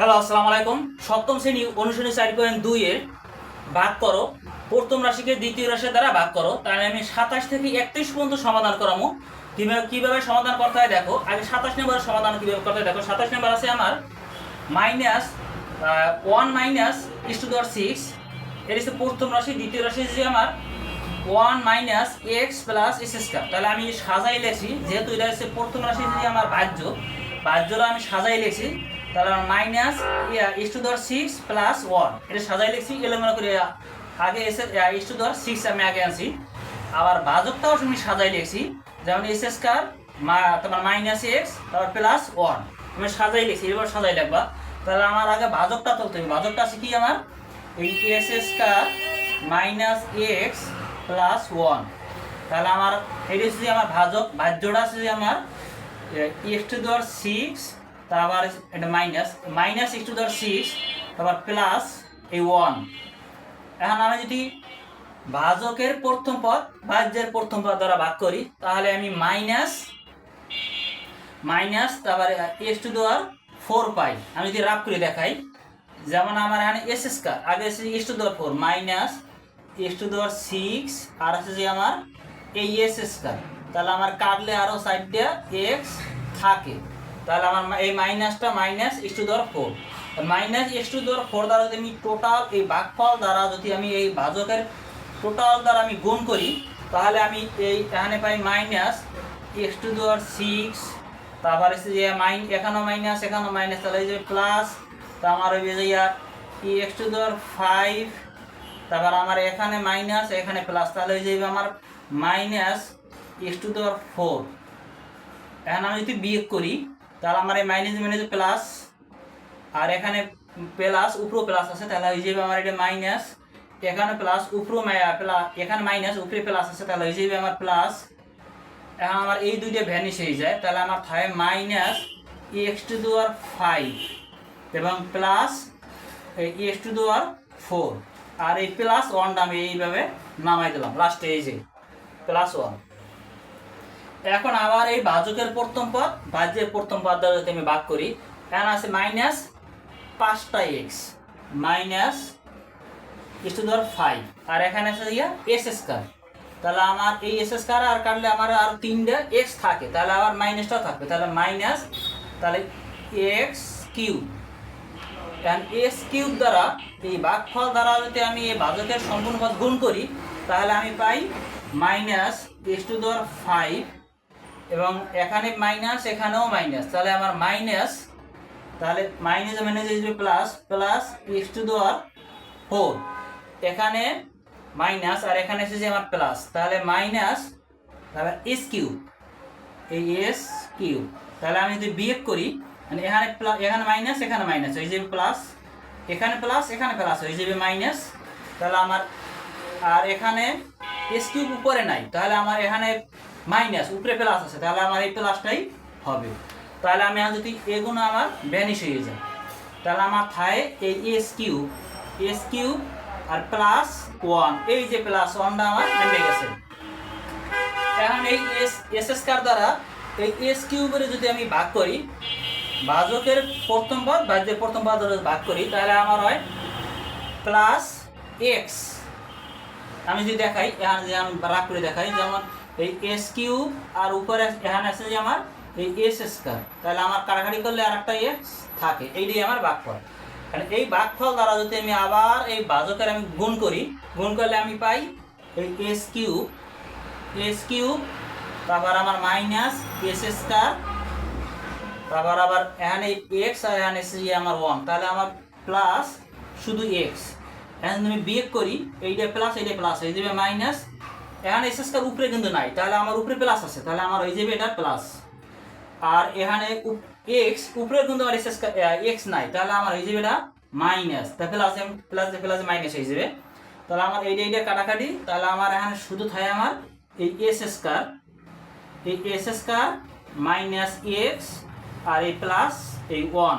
Hello আসসালামু আলাইকুম। সপ্তম শ্রেণি অনুশীলনী চার পয়েন্ট দুই এর ভাগ করো। প্রথম রাশিকে দ্বিতীয় রাশির দ্বারা ভাগ করো। তাহলে আমি সাতাশ থেকে একত্রিশ পর্যন্ত সমাধান করামো। কীভাবে কীভাবে সমাধান করতে হয় দেখো। আগে সাতাশ নম্বরের সমাধান কীভাবে করতে হয় দেখো। সাতাশ নম্বর আছে আমার minus one minus x to the power six এর হচ্ছে প্রথম রাশি। দ্বিতীয় রাশি যে আমার one minus x plus x square তাহলে আমি সাজাই লেখছি। যেহেতু এটা হচ্ছে প্রথম রাশি যে আমার বাহ্য। বাহ্যটা আমি সাজাই লেখছি। তাহলে minus x to the power six plus one এটা সাজাই লিখছি, এলোমেলো করে আগে এসে ইস টু দেওয়ার সিক্স আমি আগে আনছি। আবার ভাজকটাও আমি সাজাই লিখছি, যেমন এস স্কোয়ার তোমার মাইনাস এক্স তারপর প্লাস ওয়ান আমি সাজাই লিখছি এবার সাজাই লিখবা। তাহলে আমার আগে ভাজকটা তুলতে হবে। ভাজকটা আছে কি আমার? এই x square minus x plus one তাহলে আমার, এটা হচ্ছে আমার ভাজক ভাজ্যটা আছে আমার এক্স টু দেওয়ার সিক্স তারপর এটা minus minus x to the power six তারপর প্লাস এই ওয়ান এখন আমি যদি ভাজকের প্রথম পদ ভাজ্যের প্রথম পদ দ্বারা ভাগ করি, তাহলে আমি মাইনাস মাইনাস তারপরে x to the power four পাই। আমি যদি রাগ করে দেখাই, যেমন আমার এখানে এস স্কোয়ার আগে আছে x to the power four minus x to the power six আর আছে যে আমার এই এস স্কোয়ার তাহলে আমার কাটলে আরও সাইডটা এক্স থাকে। তাহলে আমার এই মাইনাসটা minus x to the power four minus x to the power four দ্বারা যদি আমি টোটাল এই ভাগফল দ্বারা যদি আমি এই ভাজকের টোটাল দ্বারা আমি গুণ করি, তাহলে আমি এই এখানে পাই minus x to the power six তারপরে যে মাইন এখানেও মাইনাস এখানেও মাইনাস, তাহলে যে প্লাস তা আমার ওই যে এক্স টু দেওয়ার ফাইভ তারপর আমার এখানে মাইনাস, এখানে প্লাস তাহলে ওই যে আমার minus x to the power four এখন আমি যদি বিয়োগ করি তাহলে আমার এই মাইনাস মাইনাস প্লাস আর এখানে প্লাস উপরও প্লাস আছে, তাহলে ওই যে আমার এটা মাইনাস এখানে প্লাস উপরও প্লাস এখানে মাইনাস উপরে প্লাস আছে, তাহলে ওই যে আমার প্লাস এখন আমার এই দুইটা ভ্যানিশ হয়ে যায়, তাহলে আমার থাকে minus x to the power five এবং plus x to the power four আর এই প্লাস ওয়ানটা আমি এইভাবে নামাই দিলাম লাস্টে এই যে প্লাস ওয়ান এখন আবার এই ভাজকের প্রথম পদ ভাজ্যের প্রথম পদ দ্বারা যদি আমি ভাগ করি, এখন আছে মাইনাস পাঁচটা x minus x to the power five আর এখানে আছে ইয়া এস স্কোয়ার তাহলে আমার এই এস স্কোয়ার আর কাটলে আমার আর তিনটা এক্স থাকে, তাহলে আবার মাইনাসটা থাকবে, তাহলে মাইনাস তাহলে এক্স কিউব কারণ এস কিউব দ্বারা, এই ভাগফল দ্বারা যদি আমি এই ভাজকের সম্পূর্ণ পদ গুণ করি, তাহলে আমি পাই minus x to the power five এবং এখানে মাইনাস এখানেও মাইনাস তাহলে আমার মাইনাস তাহলে মাইনাস মাইনাস আসবে plus plus x to the power four এখানে মাইনাস আর এখানে এসেছে আমার প্লাস তাহলে মাইনাস তাহলে এস কিউব এই এস কিউব তাহলে আমি যদি বিয়োগ করি মানে এখানে প্লাস এখানে মাইনাস এখানে মাইনাস হয়ে যাবে প্লাস এখানে প্লাস এখানে প্লাস হয়ে যাবে মাইনাস তাহলে আমার, আর এখানে এস কিউব উপরে নাই। তাহলে আমার এখানে মাইনাস, উপরে প্লাস আছে, তাহলে আমার এই প্লাসটাই হবে। তাহলে আমি যদি এগুলো আমার ভ্যানিশ হয়ে যায়, তাহলে আমার থায় এই এস কিউব এস কিউব আর প্লাস ওয়ান এই যে প্লাস ওয়ানটা আমার নেমে গেছে। এখন এই এস এস স্কোয়ার দ্বারা এই এস কিউবের যদি আমি ভাগ করি, ভাজকের প্রথম পদ ভাজ্যের প্রথম পদ ভাগ করি, তাহলে আমার হয় প্লাস এক্স আমি যদি দেখাই, এখানে যে আমি ভাগ করে দেখাই, যেমন এই এস কিউব আর উপরে এখানে আছে যে আমার এই এস স্কোয়ার তাহলে আমার কাটাকাটি করলে আর একটা এক্স থাকে। এইটাই আমার ভাগফল কারণ এই ভাগফল দ্বারা যদি আমি আবার এই ভাজকের আমি গুণ করি, গুণ করলে আমি পাই এই এস কিউব এস কিউব তারপর আমার মাইনাস এস স্কোয়ার তারপর আবার এখানে এক্স আর এখানে এসে আমার ওয়ান তাহলে আমার প্লাস শুধু এক্স এখন তুমি বিয়োগ করি, এইটা প্লাস এইটা প্লাস হয়ে যাবে মাইনাস এখানে এস স্কোয়ার উপরে কিন্তু নাই, তাহলে আমার উপরে প্লাস আছে, তাহলে আমার হয়ে যাবে এটা প্লাস আর এখানে এক্স উপরে কিন্তু আমার এস এক্স নাই, তাহলে আমার হয়ে যাবে এটা মাইনাস তা প্লাস প্লাস প্লাস মাইনাস হয়ে যাবে। তাহলে আমার এইটা এইটা কাটাকাটি, তাহলে আমার এখানে শুধু থাকে আমার এই এস স্কোয়ার এই এস স্কোয়ার মাইনাস এক্স আর এই প্লাস এই ওয়ান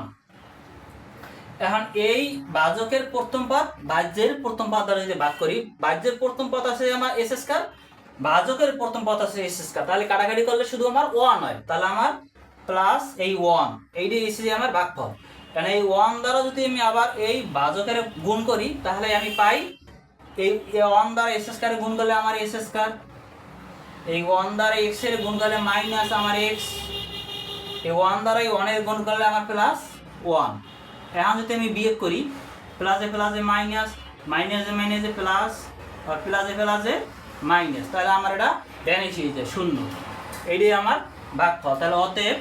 এখন এই বাজকের প্রথম পদ ভাজ্যের প্রথম পদ দ্বারা যদি ভাগ করি ভাজ্যের প্রথম পদ আছে আমার এস স্কোয়ার ভাজকের প্রথম পদ আছে এস স্কোয়ার তাহলে কাটাকাটি করলে শুধু আমার ওয়ান হয়, তাহলে আমার প্লাস এই ওয়ান এইটি এসে যে আমার ভাগফল কারণ এই ওয়ান দ্বারা যদি আমি আবার এই বাজকের গুণ করি, তাহলে আমি পাই এই ওয়ান দ্বারা এস স্কোয়ারে গুণ করলে আমার এস স্কোয়ার এই ওয়ান দ্বারা এক্সের গুণ করলে মাইনাস আমার এক্স এই ওয়ান দ্বারা এই ওয়ানের গুণ করলে আমার প্লাস ওয়ান এখন যদি আমি বিয়োগ করি। প্লাসে প্লাসে মাইনাস মাইনাসে মাইনাসে প্লাস আর প্লাসে প্লাসে মাইনাস তাহলে আমার এটা ড্যানিশ হয়ে যায়, শূন্য। এইটাই আমার ভাগফল তাহলে অতএব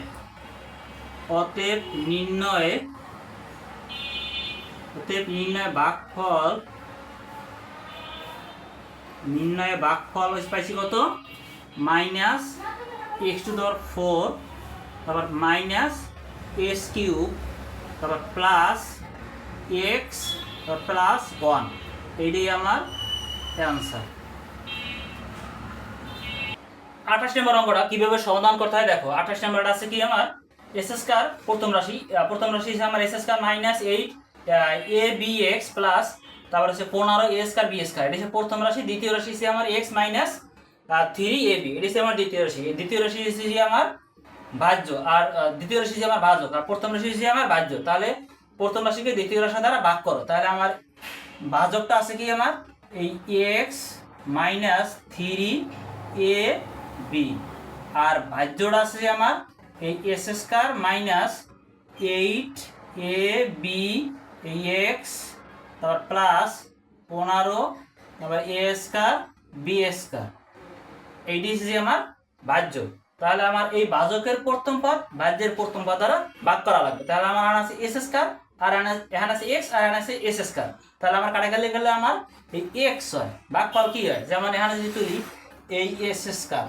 অতএব নির্ণয়ে, অতএব নির্ণয় ভাগফল নির্ণয়ে ভাগফল পাইছি কত? Minus x to the power four তারপর মাইনাস এস কিউব তারপর প্লাস এক্স প্লাস ওয়ান এইটাই আমার অ্যান্সার আঠাশ নম্বর অঙ্কটা কীভাবে সমাধান করতে হয় দেখো, আঠাশ নম্বরটা আছে কি আমার? এস স্কোয়ার প্রথম রাশি প্রথম রাশি হিসেবে আমার x square minus eight a b x plus তারপর হচ্ছে পনেরো এ স্কোয়ার বি স্কোয়ার এটা হচ্ছে প্রথম রাশি, দ্বিতীয় রাশি হিসেবে আমার x minus three a b এটা হচ্ছে আমার দ্বিতীয় রাশি। দ্বিতীয় রাশি হিসেবে আমার ভাজ্য আর দ্বিতীয় রাশি হিসেবে আমার ভাজক আর প্রথম রাশি হিসেবে আমার ভাজ্য তাহলে প্রথম রাশিকে দ্বিতীয় রাশি দ্বারা ভাগ করো। তাহলে আমার ভাজকটা আছে কি আমার? এই x minus three a b. আর ভাজ্যটা আছে যে আমার এই x square minus eight a b. এই এক্স তারপর প্লাস পনেরো, তারপর এ স্কোয়ার বি স্কোয়ার। এইটি হচ্ছে আমার ভাজ্য তাহলে আমার এই ভাজকের প্রথম পদ ভাজ্যের প্রথম পদ দ্বারা ভাগ করা লাগবে। তাহলে আমার আনা আছে এস স্কোয়ার আর এখানে আছে এক্স আর এখানে আছে এস স্কোয়ার তাহলে আমার কাটাকালি গেলে আমার এই এক্স হয়। ভাগফল কি হয়? যেমন এখানে যদি তুলি, এই এস স্কোয়ার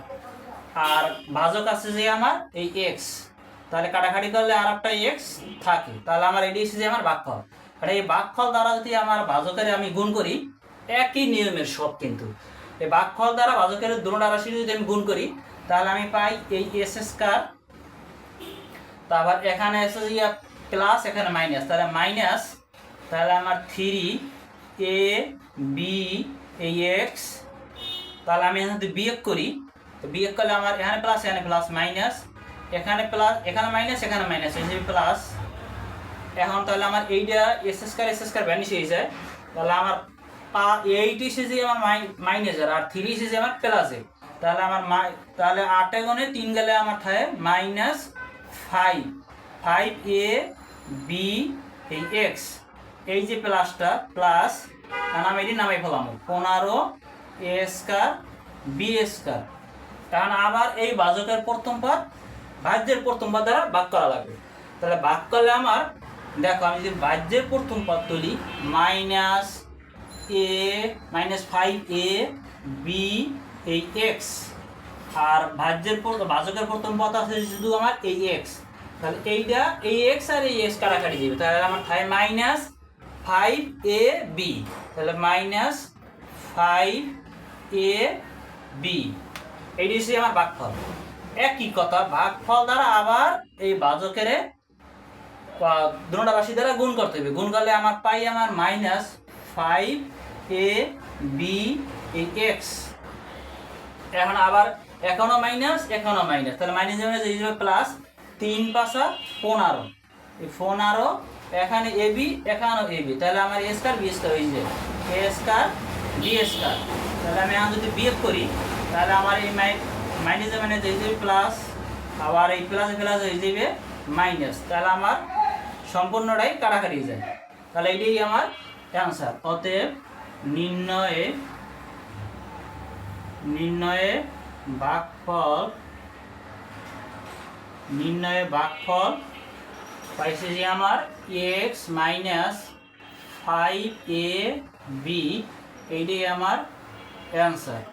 আর ভাজক আছে যে আমার এই এক্স তাহলে কাটাকাটি করলে আর একটা এক্স থাকে। তাহলে আমার এটি যে আমার ভাগফল আর এই ভাগফল দ্বারা যদি আমার ভাজকের আমি গুণ করি, একই নিয়মের সব কিন্তু। এই ভাগফল দ্বারা ভাজকের দুটা রাশি যদি আমি গুণ করি তাহলে আমি পাই এই এস স্কোয়ার তারপর এখানে এসে প্লাস এখানে মাইনাস তাহলে মাইনাস তাহলে আমার থ্রি এ বি এই এক্স তাহলে আমি এখানে যদি বিয়োগ করি, তো বিয়োগ করলে আমার এখানে প্লাস এখানে প্লাস মাইনাস এখানে প্লাস এখানে মাইনাস এখানে মাইনাস এই প্লাস এখন তাহলে আমার এইটা x square x square vanish হয়ে যায়, তাহলে আমার পা এইট এসেছে আমার মাইনাসের আর থ্রি এসেছে আমার প্লাসে তাহলে আমার তাহলে আটে গনে তিন গেলে আমার থাকে minus five five a b এই এক্স এই যে প্লাসটা প্লাস আমি এটি নামাই ফেলাম। পনেরো এ স্কোয়ার বি স্কোয়ার কারণ আবার এই বাজকের প্রথম পদ ভাজ্যের প্রথম পদ দ্বারা ভাগ করা লাগবে। তাহলে ভাগ করলে আমার, দেখো আমি যদি ভাজ্যের প্রথম পদ তুলি minus a minus five a b এই এক্স আর ভাজ্যের ভাজকের প্রথম পদ আছে শুধু আমার এই এক্স তাহলে এইটা, এই এক্স আর এই এক্স কাটাকাটি যাবে। তাহলে আমার থাকে মাইনাস ফাইভ এ বি তাহলে মাইনাস ফাইভ এ বি এইটি হচ্ছে আমার ভাগফল। একই কথা, ভাগফল দ্বারা আবার এই ভাজকের দুটা রাশি দ্বারা গুণ করতে হবে। গুণ করলে আমার পাই আমার minus five a b x এখন আবার এখনও মাইনাস এখনও মাইনাস তাহলে মাইনাস মাইনাস এই যাবে প্লাস তিন পাশা পনেরো। এই পনেরো, এখানে এ বি এখানেও এ বি তাহলে আমার এ স্কার বি স্কার হয়ে যাবে এ স্কার বি স্কার তাহলে আমি এখন যদি বিয়োগ করি, তাহলে আমার এই মাই মাইনাসে মাইনাস হয়ে যাবে প্লাস আবার এই প্লাসে প্লাস হয়ে যাবে মাইনাস তাহলে আমার সম্পূর্ণটাই কাটাকাটি যায়। তাহলে এটাই আমার অ্যান্সার অতএব নির্ণয়ে নির্ণয়ে ভাগফল নির্ণয়ে ভাগফল পাইছে যে আমার x minus five a b এইটাই আমার অ্যান্সার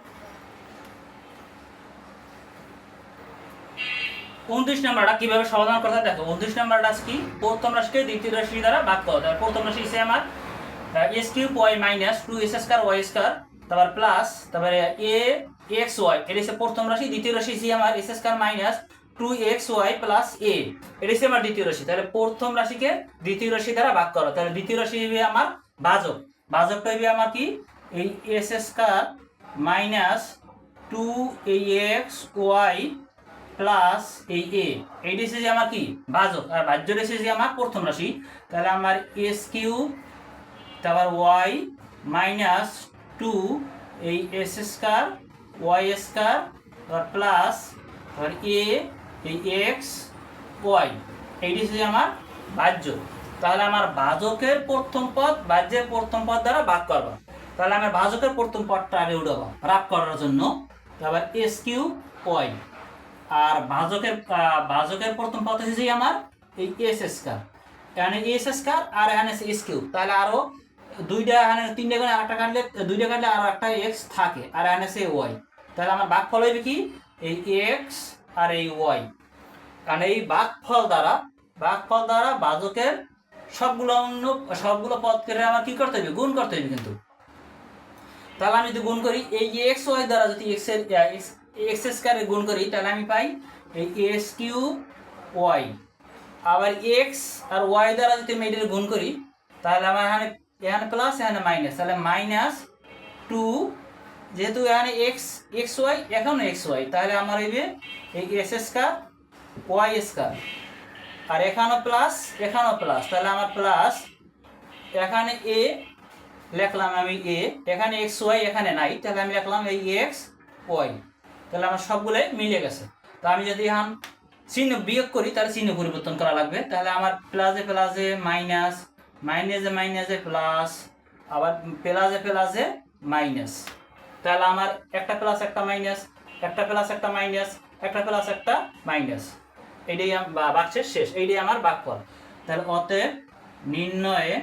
উনত্রিশ নাম্বারটা কীভাবে সমাধান করতে দেখো, উনত্রিশ নাম্বারটা কি? প্রথম রাশিকে দ্বিতীয় রাশি দ্বারা ভাগ হবে প্রথম রাশি হিসেবে আমার x cube y minus two x square y square তারপর প্লাস তারপরে এ এক্স ওয়াই এটা হচ্ছে প্রথম রাশি, দ্বিতীয় রাশি হিসেবে আমার x square minus two x y plus a এটা হচ্ছে আমার দ্বিতীয় রাশি। তাহলে প্রথম রাশিকে দ্বিতীয় রাশি দ্বারা ভাগ করো। তাহলে দ্বিতীয় রাশি হবে আমার ভাজক ভাজকটা হবে আমার কি? এই এস স্কোয়ার মাইনাস টু এই এক্স ওয়াই প্লাস এই এ এইটা এসে যে আমার কি? ভাজক আর ভাজ্য এসে যে আমার প্রথম রাশি। তাহলে আমার এস কিউ তারপর ওয়াই মাইনাস টু এই এস স্কোয়ার ওয়াই তারপর প্লাস তারপর এ এই এক্স ওয়াই এইটি হচ্ছে আমার ভাজ্য তাহলে আমার ভাজকের প্রথম পদ ভাজ্যের প্রথম পদ দ্বারা ভাগ করবা। তাহলে আমার ভাজকের প্রথম পদটা আগে উঠাবো রাগ করার জন্য। তারপর এস কিউ ওয়াই আর ভাজকের আহ, ভাজকের প্রথম পদ হচ্ছে আমার এই এস স্কোয়ার এখানে এস স্কোয়ার আর এখানে এস কিউ তাহলে আরও দুইটা এখানে তিনটা করে একটা কাটলে, দুইটা কাটলে আর একটা এক্স থাকে, আর এখানে সে ওয়াই তাহলে আমার ভাগ ফল হইবে কি? এই এক্স আর এই ওয়াই কারণ এই ভাগফল দ্বারা ভাগফল দ্বারা বাজকের সবগুলো অন্য সবগুলো পদকে আমার কি করতে হবে গুণ করতে হবে কিন্তু। তাহলে আমি যদি গুণ করি, এই এক্স ওয়াই দ্বারা যদি এক্সের এক্স স্কোয়ারে গুণ করি, তাহলে আমি পাই এই এস কিউ ওয়াই আবার এক্স আর ওয়াই দ্বারা যদি আমি এটার গুণ করি, তাহলে আমার এখানে এখানে প্লাস এখানে মাইনাস তাহলে মাইনাস টু যেহেতু এখানে এক্স এক্স ওয়াই এখনও এক্স ওয়াই তাহলে আমার হইবে এই এস স্কোয়ার ওয়াই স্কোয়ার আর এখানেও প্লাস এখানেও প্লাস তাহলে আমার প্লাস এখানে এ লিখলাম আমি এ এখানে এক্স ওয়াই এখানে নাই। তাহলে আমি লিখলাম এই এক্স ওয়াই তাহলে আমার সবগুলোই মিলে গেছে। তো আমি যদি এখন চিহ্ন বিয়োগ করি, তাহলে চিহ্ন পরিবর্তন করা লাগবে। তাহলে আমার প্লাসে প্লাসে মাইনাস মাইনাসে মাইনাসে প্লাস আবার প্লাসে প্লাসে মাইনাস তাহলে আমার একটা প্লাস একটা মাইনাস একটা প্লাস একটা মাইনাস একটা প্লাস একটা মাইনাস বা বাক্সের শেষ, এইটাই আমার বাক্যফল তাহলে অতএব নির্ণয়ে,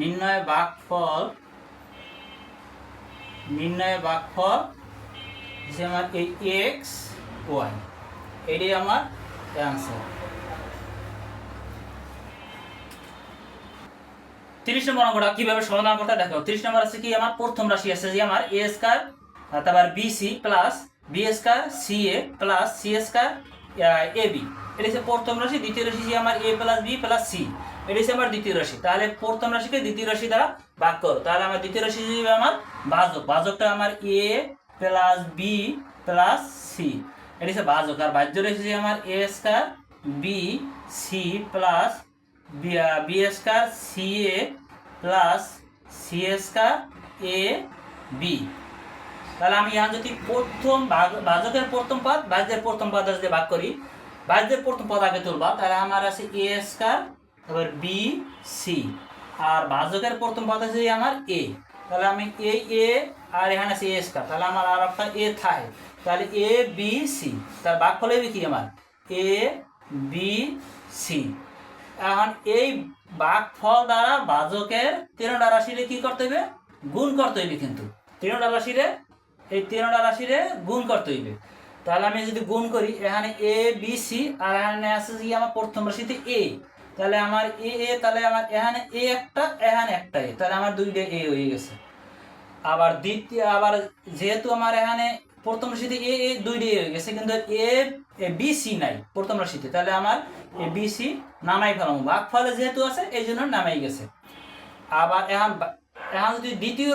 নির্ণয় বাকফল নির্ণয় বাকফল যে আমার এই এক্স ওয়াই এটাই আমার অ্যান্সার তিরিশ নম্বর অঙ্কটা কীভাবে সমাধান করতে দেখো, তিরিশ নম্বর আছে কি? আমার প্রথম রাশি আছে যে আমার এ স্কয়ার তারপর b c plus b square c a plus c square a b এটা হচ্ছে প্রথম রাশি, দ্বিতীয় রাশি যে আমার a plus b plus c এটা হচ্ছে আমার দ্বিতীয় রাশি। তাহলে প্রথম রাশিকে দ্বিতীয় রাশি দ্বারা ভাগ করো। তাহলে আমার দ্বিতীয় রাশি হিসেবে আমার ভাজক ভাজকটা আমার a plus b plus c এটা হচ্ছে ভাজক আর বাহ্য রাশি যে আমার a square b c plus b square c a plus c square a b. তাহলে আমি यहाँ যদি প্রথম ভাজকের প্রথম পদ ভাজ্যের প্রথম পদ যদি ভাগ করি ভাজ্যের প্রথম পদ আগে তুলবা, তাহলে আমার আছে এ স্কয়ার, তারপর বি, সি। আর ভাজকের প্রথম পদ আছে আমার এ। তাহলে আমি এ এ, আর এখানে আছে এ স্কয়ার। তাহলে আমার আর একটা এ থাকে তাহলে এ, বি, সি। তার ভাগ ফলে কি আমার? A, b, c. এখন এই ভাগফল দ্বারা ভাজকের তিনটা রাশিরে কি করতে হইবে? গুণ করতে হইবে কিন্তু। তিনটা রাশিরে, এই তিনটা রাশিরে গুণ করতে হইবে। তাহলে আমি যদি গুণ করি, এখানে এ বি সি আর এখানে আছে কি আমার প্রথম রাশিতে এ তাহলে আমার এ এ তাহলে আমার এখানে এ একটা, এখানে একটা এ তাহলে আমার দুইটা এ হয়ে গেছে। আবার দ্বিতীয়, আবার যেহেতু আমার এখানে প্রথম রাশিতে এ এ দুই দুইটি হয়ে গেছে, কিন্তু এ বি, সি নাই প্রথম রাশিতে। তাহলে আমার এ, বি, সি নামাই ফেলাম ভাগ ফলে যেহেতু আছে, এই জন্য নামাই গেছে। আবার এখন এখন যদি দ্বিতীয়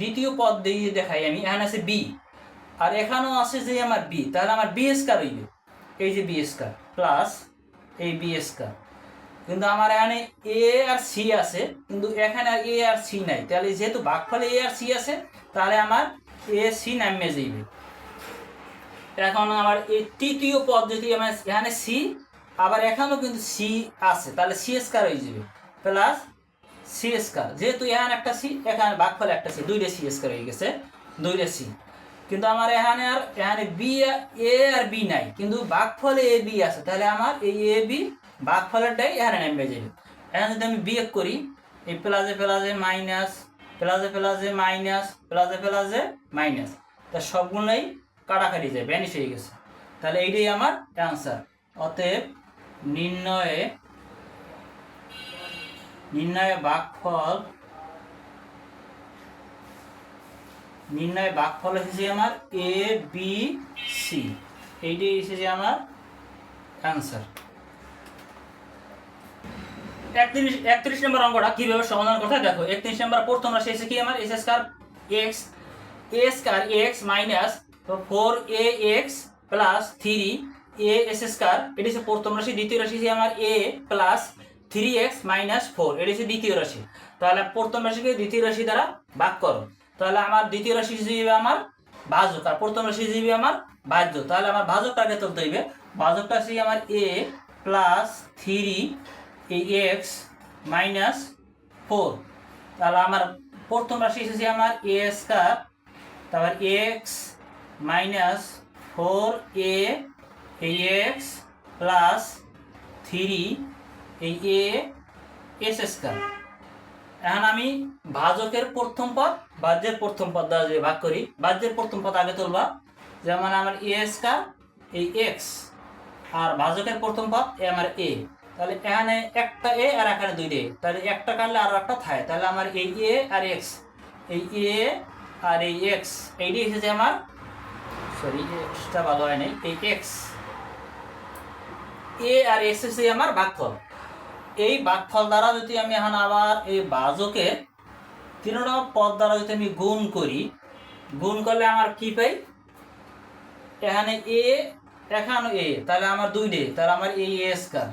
দ্বিতীয় পদ দিয়ে দেখাই আমি, এখানে আছে বি। আর এখানেও আছে যে আমার বি, তাহলে আমার বি স্কার হইবে। এই যে বি স্কার প্লাস এই বি স্কার কিন্তু আমার এখানে এ আর সি আছে, কিন্তু এখানে আর এ আর সি নাই। তাহলে যেহেতু ভাগফলে এ আর সি আছে, তাহলে আমার এ সি নামে যাইবে। এখন আমার এই তৃতীয় পদ যদি আমার এখানে সি, আবার এখানেও কিন্তু সি আছে, তাহলে সি স্কার হয়ে যাবে, প্লাস সি স্কার যেহেতু এখানে একটা সি, এখানে ভাগফলে একটা সি, দুইটা সি স্কার হয়ে গেছে, দুইটা সি। কিন্তু আমার এখানে আর, এখানে বি এ আর বি নাই, কিন্তু ভাগফলে এ, বি আছে, তাহলে আমার এই এ, বি ভাগফলেরটাই এখানে নেমে যাবে। এখানে যদি আমি বিয়োগ করি, এই প্লাসে প্লাসে মাইনাস, প্লাসে প্লাসে মাইনাস, প্লাসে প্লাসে মাইনাস, তা সবগুলোই কাটাকাটি যায় ব্যানিশ হয়ে গেছে। তাহলে এইটাই আমার অ্যান্সার অতএব নির্ণয়ে নির্ণয়ে বাকফল, নির্ণয় বাকফল এসেছে আমার এ বি সি এইটাই এসেছে আমার অ্যান্সার একত্রিশ একত্রিশ নম্বর অঙ্কটা কীভাবে সমাধান করতে দেখো। একত্রিশ নম্বর প্রথম রাশি এসে কি আমার? S square x a square x minus তো four a x plus three a s square এটি হচ্ছে প্রথম রাশি, দ্বিতীয় রাশি হচ্ছে আমার a plus three x minus four এটি হচ্ছে দ্বিতীয় রাশি। তাহলে প্রথম রাশিকে দ্বিতীয় রাশি দ্বারা ভাগ করো। তাহলে আমার দ্বিতীয় রাশি হিসেবে আমার ভাজক আর প্রথম রাশি হিসেবে আমার ভাজ্য তাহলে আমার ভাজকটা আগে তুলতে হইবে। ভাজকটা হচ্ছে আমার a plus three x minus four তাহলে আমার প্রথম রাশি এসেছে আমার এ স্কোয়ার তারপর এক্স মাইনাস ফোর এ এই এক্স প্লাস থ্রি এই এ এস স্কোয়ার। এখন আমি ভাজকের প্রথম পদ, বাহ্যের প্রথম পদ দ্বারা ভাগ করি, বাহ্যের প্রথম পদ আগে তুলবা, যেমন আমার এ স্কোয়ার, এই এক্স, আর ভাজকের প্রথম পদ এ আমার এ। তাহলে এখানে একটা এ আর এখানে দুই এ। তাহলে একটা কাটলে আরও একটা থাকে তাহলে আমার এই এ আর এক্স, এই এ আর এই এক্স এইটি এসেছে আমার সরি ভালো হয় নাই। এই এক্স এ আর এক্স এসেছে আমার ভাগফল এই ভাগফল দ্বারা যদি আমি এখন আবার এই ভাজকের তিনটা পদ দ্বারা যদি আমি গুণ করি, গুণ করলে আমার কি পাই? এখানে এ এখানে এ তাহলে আমার দুই ডে তাহলে আমার এই এস কার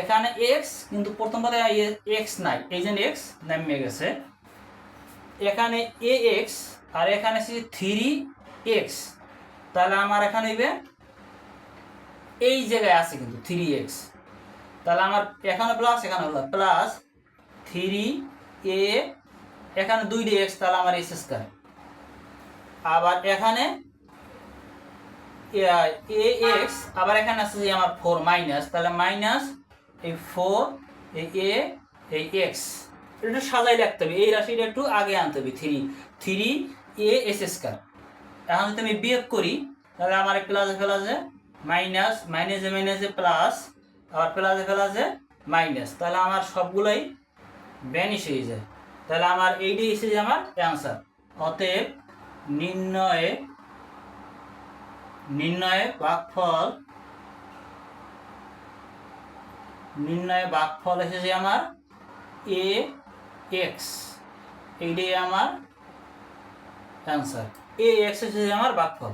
এখানে এক্স কিন্তু প্রথম পদে এক্স নাই, এই যে এক্স নামিয়ে গেছে। এখানে এ এক্স আর এখানে আছে থ্রি এক্স তাহলে আমার এখানে হইবে এই জায়গায় আছে কিন্তু থ্রি এক্স তাহলে আমার এখানে প্লাস এখানে প্লাস থ্রি এ এখানে দুই ডি এক্স তাহলে আমার এস স্কোয়ার আবার এখানে এ এক্স আবার এখানে আছে যে আমার ফোর মাইনাস তাহলে মাইনাস এই ফোর এই এ এই এক্স একটু সাজাই রাখতে হবে, এই রাশিটা একটু আগে আনতে হবে three three a s square এখন যদি আমি বিয়োগ করি, তাহলে আমার প্লাসে প্লাসে মাইনাস মাইনাসে মাইনাসে প্লাস আবার প্লাসে প্লাসে মাইনাস তাহলে আমার সবগুলোই ব্যানিশ হয়ে যায়। তাহলে আমার এইটাই এসে এসেছে আমার অ্যান্সার অতএব নির্ণয়ে নির্ণয়ে ভাগফল নির্ণয়ে ভাগফল এসেছে আমার এ এক্স এইটাই আমার অ্যান্সার এ এক্স আমার ভাগফল